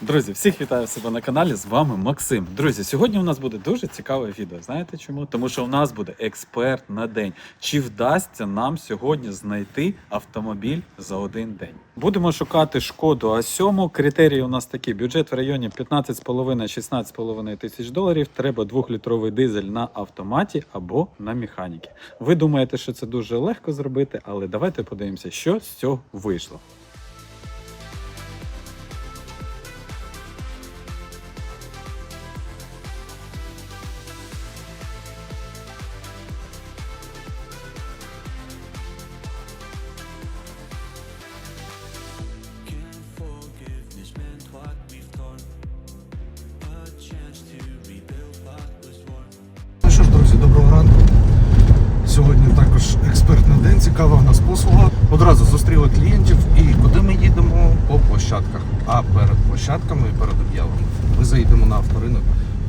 Друзі, всіх вітаю себе на каналі. З вами Максим. Друзі, сьогодні у нас буде дуже цікаве відео. Знаєте чому? Тому що у нас буде експерт на день. Чи вдасться нам сьогодні знайти автомобіль за один день? Будемо шукати шкоду А7. Критерії у нас такі: бюджет в районі 15,5-16,5 тисяч доларів. Треба двохлітровий дизель на автоматі або на механіки. Ви думаєте, що це дуже легко зробити, але давайте подивимося, що з цього вийшло. Цікава в нас послуга. Одразу зустріли клієнтів і куди ми їдемо по площадках. А перед площадками і перед об'явами ми заїдемо на авторинок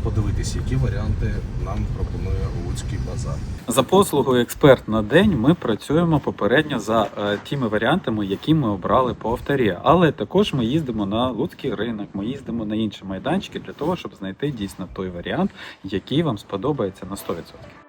подивитись, які варіанти нам пропонує Луцький базар. За послугою експерт на день ми працюємо попередньо за е, тими варіантами, які ми обрали по авторі. Але також ми їздимо на Луцький ринок, ми їздимо на інші майданчики для того, щоб знайти дійсно той варіант, який вам сподобається на 100%.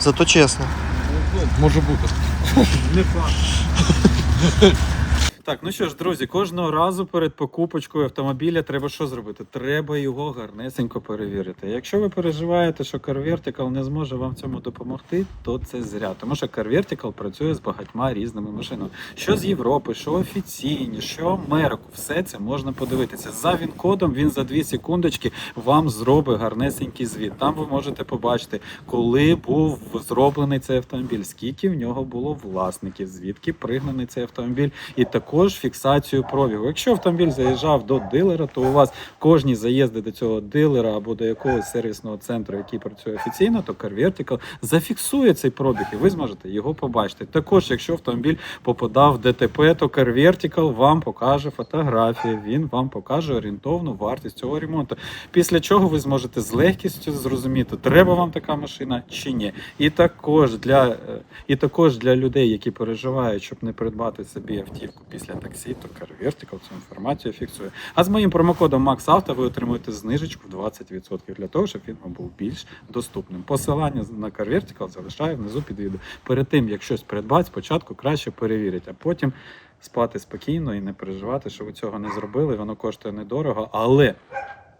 Зато чесно. Може бути. Так, ну що ж, друзі, кожного разу перед покупочкою автомобіля треба що зробити? Треба його гарнесенько перевірити. Якщо ви переживаєте, що Car Vertical не зможе вам в цьому допомогти, то це зря. Тому що Car Vertical працює з багатьма різними машинами. Що з Європи, що офіційні, що Америку, все це можна подивитися. За він-кодом він за 2 секундочки вам зробить гарнесенький звіт. Там ви можете побачити, коли був зроблений цей автомобіль, скільки в нього було власників, звідки пригнаний цей автомобіль, і також фіксацію пробігу. Якщо автомобіль заїжджав до дилера, то у вас кожні заїзди до цього дилера або до якогось сервісного центру, який працює офіційно, то Car Vertical зафіксує цей пробіг, і ви зможете його побачити. Також, якщо автомобіль попадав в ДТП, то Car Vertical вам покаже фотографії, він вам покаже орієнтовну вартість цього ремонту. Після чого ви зможете з легкістю зрозуміти, треба вам така машина чи ні. І також для, е, і також для людей, які переживають, щоб не придбати собі автівку після таксі, то CarVertical цю інформацію фіксує. А з моїм промокодом MaxAuto ви отримуєте знижечку в 20% для того, щоб він вам був більш доступним. Посилання на CarVertical залишаю внизу під відео. Перед тим, як щось придбати, спочатку краще перевірити, а потім спати спокійно і не переживати, що ви цього не зробили. Воно коштує недорого, але.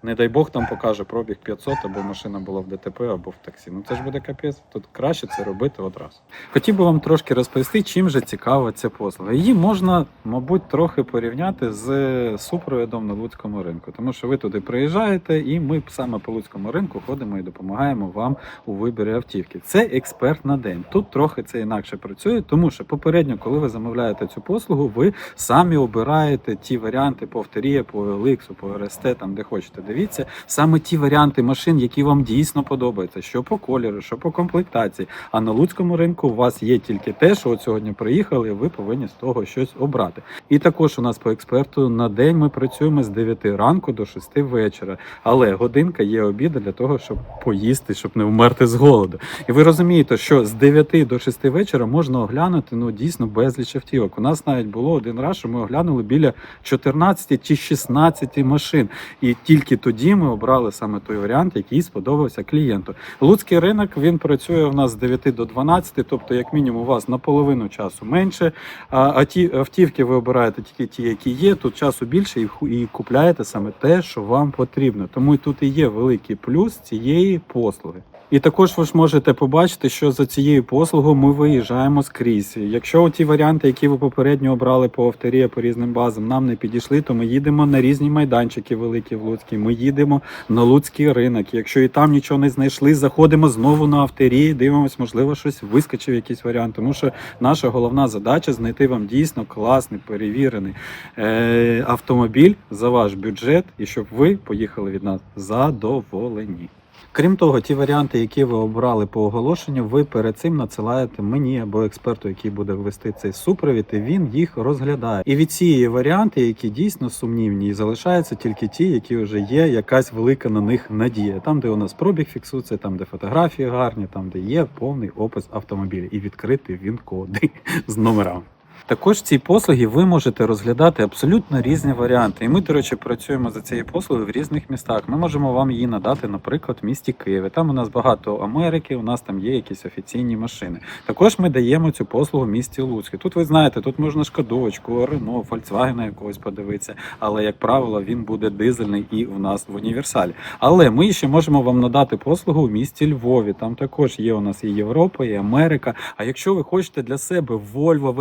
Не дай Бог там покаже пробіг 500, або машина була в ДТП, або в таксі. Ну це ж буде капець. Тут краще це робити одразу. Хотів би вам трошки розповісти, чим же цікава ця послуга. Її можна, мабуть, трохи порівняти з супровідом на Луцькому ринку, тому що ви туди приїжджаєте, і ми саме по Луцькому ринку ходимо і допомагаємо вам у виборі автівки. Це експерт на день. Тут трохи це інакше працює, тому що попередньо, коли ви замовляєте цю послугу, ви самі обираєте ті варіанти по авторія, по OLX, по РСТ, там де хочете. Дивіться саме ті варіанти машин, які вам дійсно подобаються, що по кольору, що по комплектації. А на Луцькому ринку у вас є тільки те, що от сьогодні приїхали, і ви повинні з того щось обрати. І також у нас по експерту на день ми працюємо з 9 ранку до 6 вечора. Але годинка є обіду для того, щоб поїсти, щоб не вмерти з голоду. І ви розумієте, що з 9 до 6 вечора можна оглянути ну дійсно безліч автівок. У нас навіть було один раз, що ми оглянули біля 14 чи 16 машин. І тільки тоді ми обрали саме той варіант, який сподобався клієнту. Луцький ринок він працює у нас з 9 до 12, тобто, як мінімум, у вас на половину часу менше. А, а ті автівки ви обираєте тільки ті, які є. Тут часу більше і, і купляєте саме те, що вам потрібно. Тому тут і є великий плюс цієї послуги. І також ви ж можете побачити, що за цією послугою ми виїжджаємо скрізь. Якщо ті варіанти, які ви попередньо обрали по авторія, по різним базам, нам не підійшли, то ми їдемо на різні майданчики великі в Луцькій. Ми їдемо на Луцький ринок. Якщо і там нічого не знайшли, заходимо знову на авторії, дивимось, можливо, щось вискочив якийсь варіант. Тому що наша головна задача знайти вам дійсно класний, перевірений е- автомобіль за ваш бюджет, і щоб ви поїхали від нас задоволені. Крім того, ті варіанти, які ви обрали по оголошенню, ви перед цим надсилаєте мені або експерту, який буде вести цей супровід, і він їх розглядає. І від цієї варіанти, які дійсно сумнівні, і залишаються тільки ті, які вже є якась велика на них надія. Там, де у нас пробіг фіксується, там, де фотографії гарні, там, де є повний опис автомобіля і відкрити він коди з номерами. Також ці послуги ви можете розглядати абсолютно різні варіанти. І ми, до речі, працюємо за цією послугою в різних містах. Ми можемо вам її надати, наприклад, в місті Києві. Там у нас багато Америки, у нас там є якісь офіційні машини. Також ми даємо цю послугу місті Луцьке. Тут ви знаєте, тут можна шкодовочку, Рено, Volkswagen якогось подивитися, але як правило, він буде дизельний і в нас в універсалі. Але ми ще можемо вам надати послугу в місті Львові. Там також є у нас і Європа, і Америка. А якщо ви хочете для себе Volvo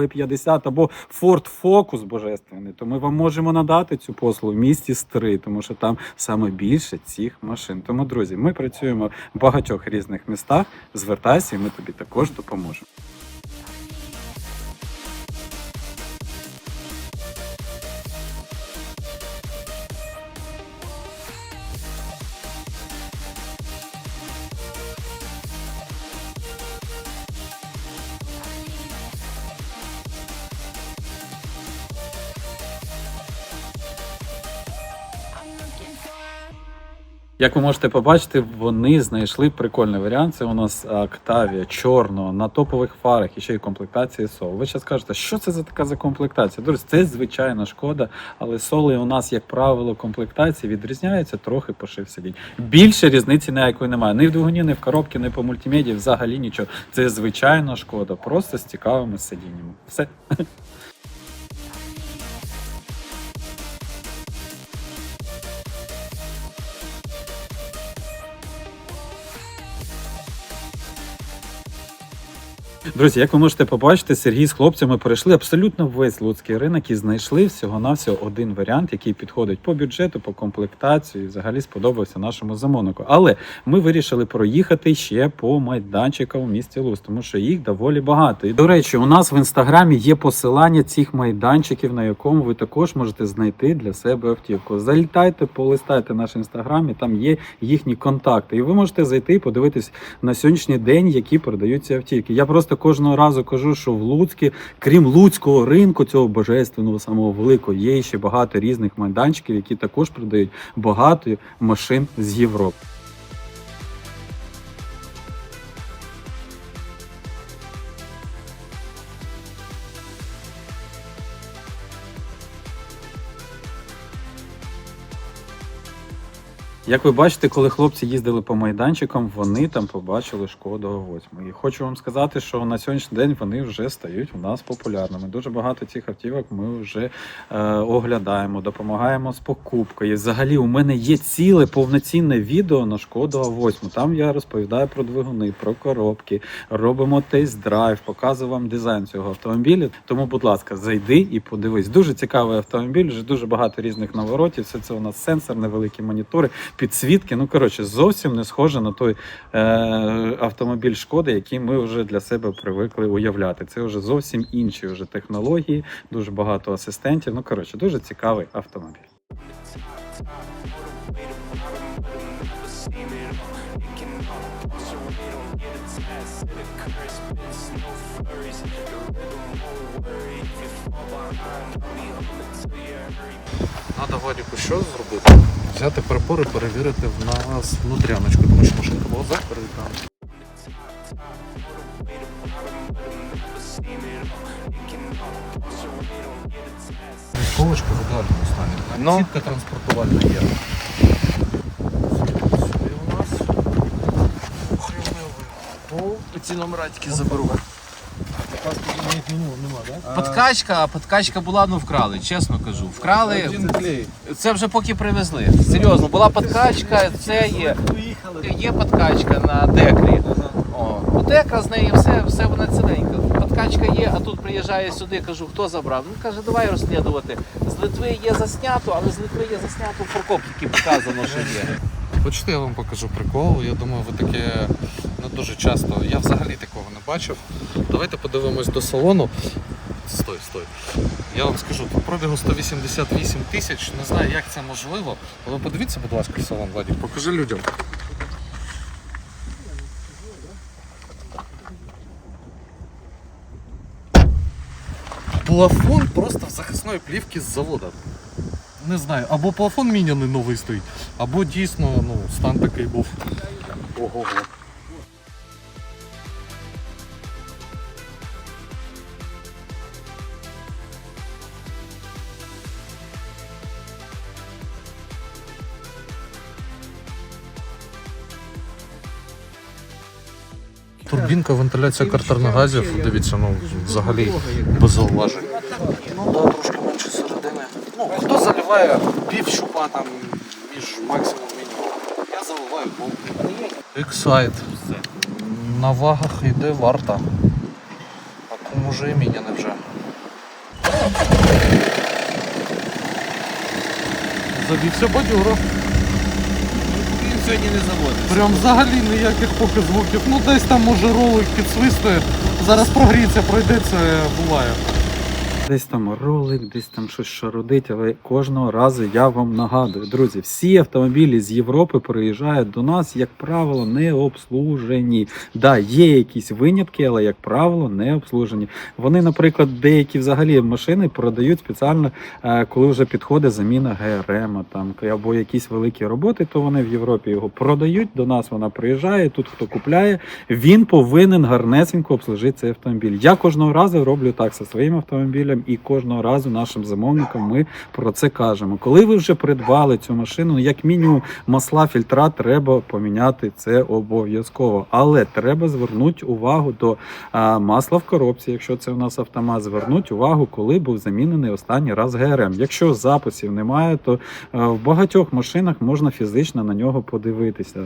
V50 або Ford Focus божественний, то ми вам можемо надати цю послугу в місті Стри, тому що там саме більше цих машин. Тому, друзі, ми працюємо в багатьох різних містах. Звертайся, і ми тобі також допоможемо. Як ви можете побачити, вони знайшли прикольний варіант. Це у нас Octavia чорного на топових фарах і ще й комплектації сол. Ви ще скажете, що це за така за комплектація? Друзі, це звичайна шкода, але соли у нас, як правило, комплектації відрізняються трохи по сидінь. Більше різниці ніякої немає. Ні в двигуні, ні в коробці, ні по мультимедії, взагалі нічого. Це звичайна шкода, просто з цікавими сидіннями. Все. Друзі, як ви можете побачити, Сергій з хлопцями перейшли абсолютно весь луцький ринок і знайшли всього-навсього один варіант, який підходить по бюджету, по комплектації. Взагалі сподобався нашому замовнику. Але ми вирішили проїхати ще по майданчикам у місті Луц, тому що їх доволі багато. І до речі, у нас в інстаграмі є посилання цих майданчиків, на якому ви також можете знайти для себе автівку. Залітайте, полистайте наш інстаграм, і там є їхні контакти. І ви можете зайти і подивитись на сьогоднішній день, які продаються автівки. Я просто кожного разу кажу, що в Луцькі, крім луцького ринку, цього божественного самого великого, є ще багато різних майданчиків, які також продають багато машин з Європи. Як ви бачите, коли хлопці їздили по майданчикам, вони там побачили шкоду 8. І хочу вам сказати, що на сьогоднішній день вони вже стають у нас популярними. Дуже багато цих автівок ми вже е, оглядаємо, допомагаємо з покупкою. Взагалі, у мене є ціле повноцінне відео на шкоду 8. Там я розповідаю про двигуни, про коробки, робимо тест-драйв, показую вам дизайн цього автомобіля. Тому, будь ласка, зайди і подивись. Дуже цікавий автомобіль, вже дуже багато різних наворотів. Все це у нас сенсор, невеликі монітори підсвітки. Ну коротше, зовсім не схоже на той е, автомобіль шкоди, який ми вже для себе привикли уявляти. Це вже зовсім інші вже технології, дуже багато асистентів. Ну коротше, дуже цікавий автомобіль. Надо Вадіку що зробити? Взяти прибори, перевірити в нас внутряночку, тому що машинка була закрита. Ковочка в ідеальному стані. Ну. Сітка транспортувальна є. Сюди у нас. Ці номератики заберу. Подкачка, подкачка була, ну вкрали, чесно кажу. Вкрали. Це вже поки привезли. Серйозно, була подкачка, це є. Є подкачка на декрі. О, у декра з неї все, все вона ціленька. Подкачка є, а тут приїжджає сюди, кажу, хто забрав? Ну каже, давай розслідувати. З Литви є заснято, але з Литви є заснято в Прокопівці показано, що є. Хочете, я вам покажу прикол. Я думаю, ви таке дуже часто. Я взагалі такого не бачив. Давайте подивимось до салону. Стой, стой. Я вам скажу, по пробігу 188 тисяч. Не знаю, як це можливо. Але подивіться, будь ласка, салон, Владик, покажи людям. Плафон просто в захисної плівки з завода. Не знаю, або плафон міняний новий стоїть, або дійсно ну, стан такий був. Ого. Турбінка, вентиляція картерних газів, дивіться, ну взагалі без зауважень. Ну да, трошки менше середини. Ну, хто заливає пів щупа там між максимум мінімум. Я заливаю повний. Ексайт. На вагах йде варта. А кому вже і міняне вже. Завівся бадьоро. Сьогодні не заводиться. Прям взагалі ніяких поки звуків. Ну десь там може ролик підсвистує. Зараз прогріється, пройдеться, буває. Десь там ролик, десь там щось шарудить, але кожного разу я вам нагадую, друзі, всі автомобілі з Європи приїжджають до нас, як правило, не обслужені. Да, є якісь винятки, але як правило, не обслужені. Вони, наприклад, деякі взагалі машини продають спеціально, е, коли вже підходить заміна ГРМ або якісь великі роботи, то вони в Європі його продають. До нас вона приїжджає. Тут хто купляє, він повинен гарнесенько обслужити цей автомобіль. Я кожного разу роблю так зі своїм автомобілем, і кожного разу нашим замовникам ми про це кажемо. Коли ви вже придбали цю машину, ну, як мінімум масла фільтра треба поміняти це обов'язково. Але треба звернути увагу до масла в коробці, якщо це у нас автомат, звернуть увагу, коли був замінений останній раз ГРМ. Якщо записів немає, то в багатьох машинах можна фізично на нього подивитися,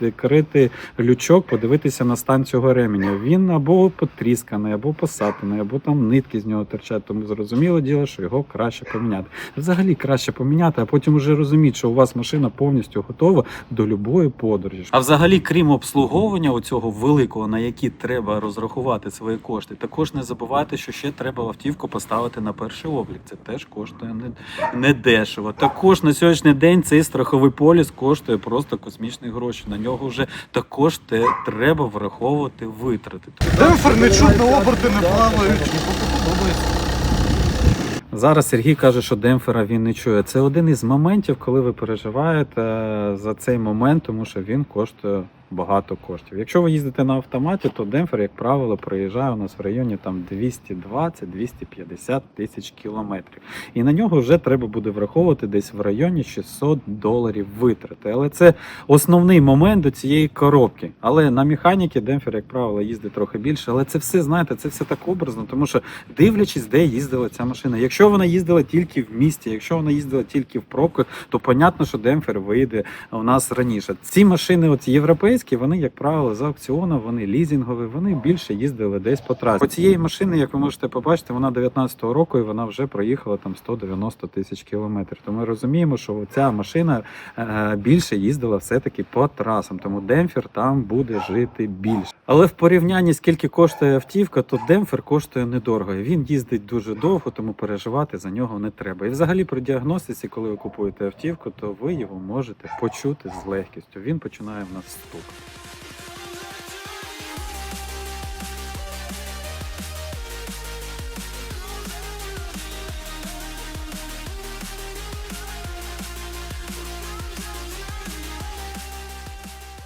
відкрити лючок, подивитися на стан цього ременя. Він або потрісканий, або посапаний, або там нитки з нього торчать. Тому зрозуміло діло, що його краще поміняти. Взагалі краще поміняти, а потім вже розуміти, що у вас машина повністю готова до любої подорожі. А взагалі, крім обслуговування оцього великого, на які треба розрахувати свої кошти, також не забувайте, що ще треба автівку поставити на перший облік. Це теж коштує не, не дешево. Також на сьогоднішній день цей страховий поліс коштує просто космічні гроші. На нього вже також те треба враховувати витрати. Демпфер не чутно, оберти не плавають. Зараз Сергій каже, що демпфера він не чує. Це один із моментів, коли ви переживаєте за цей момент, тому що він коштує багато коштів. Якщо ви їздите на автоматі, то демпфер, як правило, проїжджає у нас в районі там 220-250 тисяч кілометрів. І на нього вже треба буде враховувати десь в районі 600 доларів витрати. Але це основний момент до цієї коробки. Але на механіки демпфер, як правило, їздить трохи більше. Але це все, знаєте, це все так образно, тому що дивлячись, де їздила ця машина. Якщо вона їздила тільки в місті, якщо вона їздила тільки в пробках, то понятно, що демпфер вийде у нас раніше. Ці машини, от європейські, вони, як правило, за аукціону, вони лізінгові, вони більше їздили десь по трасі. По цієї машини, як ви можете побачити, вона 19-го року і вона вже проїхала там 190 тисяч кілометрів. То ми розуміємо, що ця машина е, більше їздила все-таки по трасам, тому демпфер там буде жити більше. Але в порівнянні скільки коштує автівка, то демпфер коштує недорого. Він їздить дуже довго, тому переживати за нього не треба. І взагалі при діагностиці, коли ви купуєте автівку, то ви його можете почути з легкістю. Він починає в нас стук. Thank you.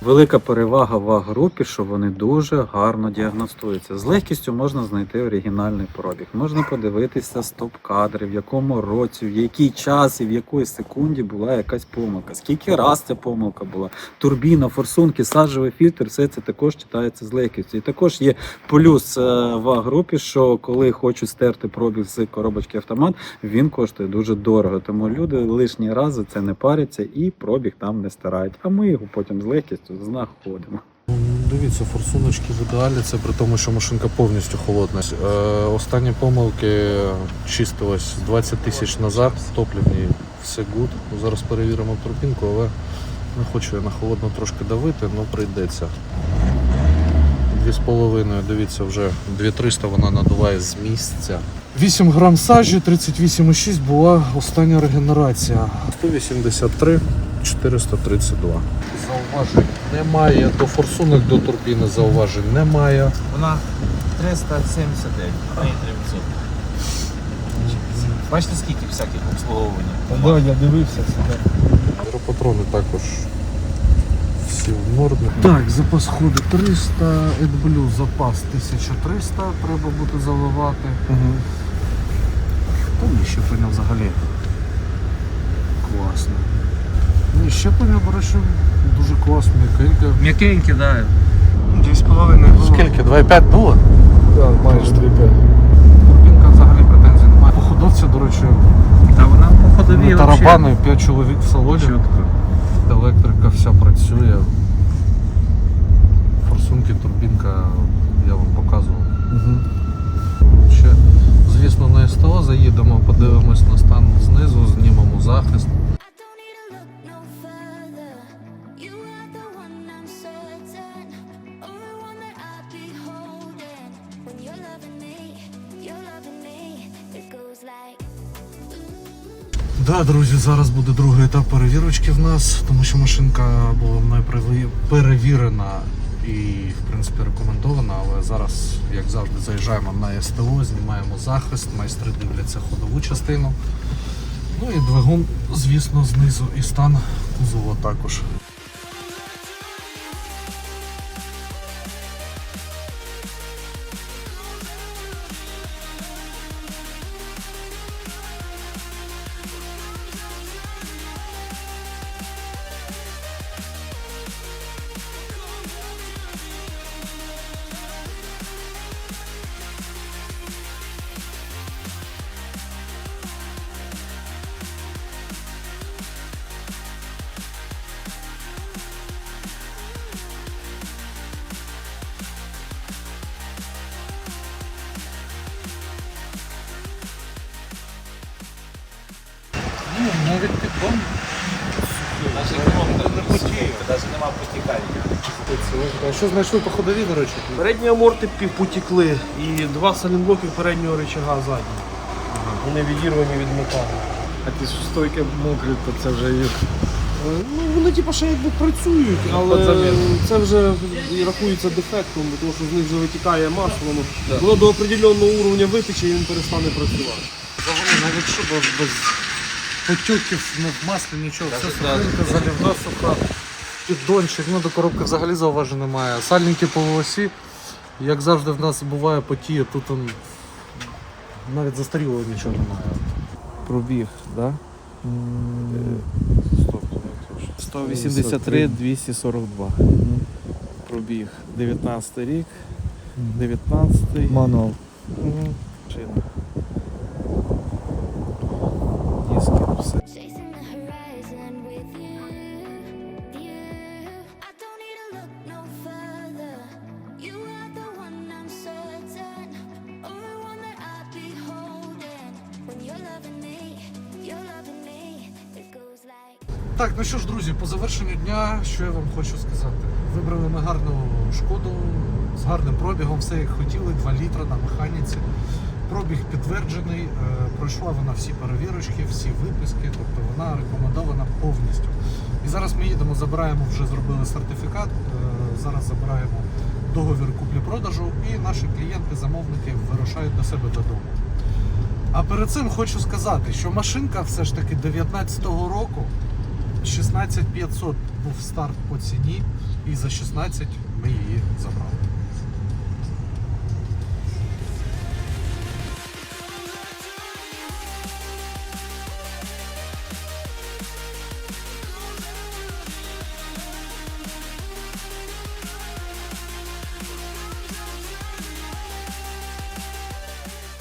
Велика перевага в А-групі, що вони дуже гарно діагностуються. З легкістю можна знайти оригінальний пробіг. Можна подивитися стоп-кадри, в якому році, в який час і в якої секунді була якась помилка. Скільки раз ця помилка була. Турбіна, форсунки, саджевий фільтр, все це також читається з легкістю. І також є плюс е, в А-групі, що коли хочуть стерти пробіг з коробочки автомат, він коштує дуже дорого. Тому люди лишні рази це не паряться і пробіг там не стирають. А ми його потім з легкістю знаходимо. Дивіться, форсуночки в ідеалі, це при тому, що машинка повністю холодна. Е, останні помилки чистились 20 тисяч назад, топлівні, все гуд. Зараз перевіримо турбінку, але не хочу я на холодно трошки давити, але прийдеться. 2,5, дивіться, вже 2300 вона надуває з місця. 8 грам сажі, 38,6 була остання регенерація. 183, 432. Зауважень немає. До форсунок до турбіни зауважень немає. Вона 379, а не 300. Бачите, скільки всяких обслуговувань? Да, я дивився себе. Аеропатрони також всі в нормі. Так, запас ходу 300, AdBlue запас 1300, треба буде заливати. Угу. Там і щеплення взагалі класно. Ні, щеплення, до речі, дуже класно, м'якеньке. М'якенькі, да. Дві з половиною Скільки? 2,5 було? Да, майже 3,5. Турбінка взагалі претензій немає. По ходовці, до речі, Та вона по ходовій на тарабани 5 чоловік в салоні. Чітко. Електрика вся працює. Форсунки, турбінка я вам показував. Угу. Ще, звісно, на СТО заїдемо, подивимось на стан знизу, знімемо захист. Да, друзі, зараз буде другий етап перевірочки в нас, тому що машинка була мною перевірена і, в принципі, рекомендована. Але зараз, як завжди, заїжджаємо на СТО, знімаємо захист, майстри дивляться ходову частину. Ну і двигун, звісно, знизу і стан кузова також. Навіть. Нема потікання. Що знайшли по ходові, до речі? Передні аморти потекли і два салінблоки переднього рычага заднього. Вони відірвані від металу. А ті стойки мокрі, то це вже їх. Е, Ну, вони типу ще якби працюють, але це вже і рахується дефектом, тому що з них вже витікає масло. Воно, до определеного уровня витече і він перестане працювати. Взагалі навіть що без потюків не в маслі, нічого. Все даже- залівна суха. Піддончик, ну до коробки взагалі зауважень немає. Сальники по осі, як завжди в нас буває потіє, тут он, навіть застарілого нічого немає. Пробіг, да? Стоп, 183 242. Пробіг 19 рік, 19 Мануал. Мгм. Шина. Друзі, по завершенню дня, що я вам хочу сказати. Вибрали ми гарну шкоду з гарним пробігом, все як хотіли, 2 літра на механіці. Пробіг підтверджений, е, пройшла вона всі перевірочки, всі виписки, тобто вона рекомендована повністю. І зараз ми їдемо, забираємо, вже зробили сертифікат, е, зараз забираємо договір куплі-продажу і наші клієнти, замовники вирушають до себе додому. А перед цим хочу сказати, що машинка все ж таки 19-го року 16500 був старт по ціні, і за 16 ми її забрали.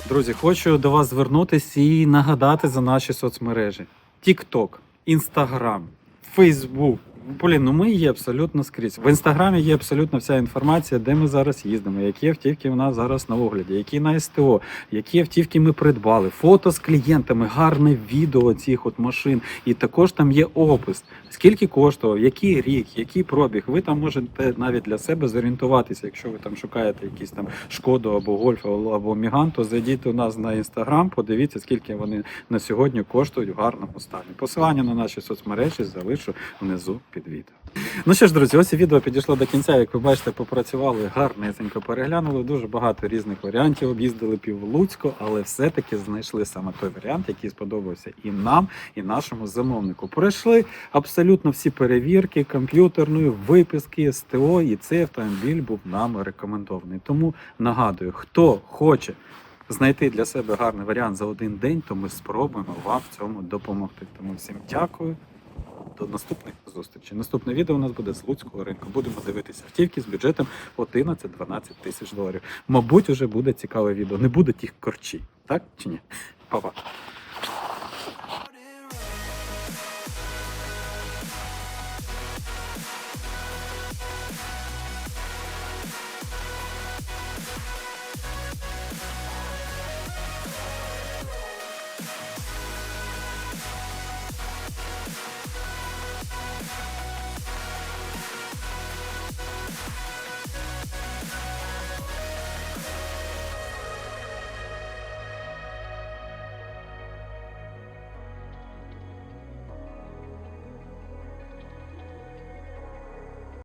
Друзі, хочу до вас звернутися і нагадати за наші соцмережі: TikTok, Instagram, Facebook, Блін, ну ми є абсолютно скрізь. В інстаграмі є абсолютно вся інформація, де ми зараз їздимо, які автівки у нас зараз на огляді, які на СТО, які автівки ми придбали, фото з клієнтами, гарне відео цих от машин. І також там є опис, скільки коштував, який рік, який пробіг. Ви там можете навіть для себе зорієнтуватися, якщо ви там шукаєте якісь там шкоду або гольф або міган, то зайдіть у нас на інстаграм, подивіться, скільки вони на сьогодні коштують в гарному стані. Посилання на наші соцмережі залишу внизу під відео. Ну що ж, друзі, ось відео підійшло до кінця. Як ви бачите, попрацювали гарнесенько, переглянули дуже багато різних варіантів. Об'їздили пів Луцько, але все-таки знайшли саме той варіант, який сподобався і нам, і нашому замовнику. Пройшли абсолютно всі перевірки комп'ютерної виписки СТО, і цей автомобіль був нам рекомендований. Тому нагадую, хто хоче знайти для себе гарний варіант за один день, то ми спробуємо вам в цьому допомогти. Тому всім дякую. До наступних зустрічей. Наступне відео у нас буде з Луцького ринку. Будемо дивитися автівки з бюджетом 11-12 тисяч доларів. Мабуть, уже буде цікаве відео. Не буде тих корчі, так чи ні? Па-па.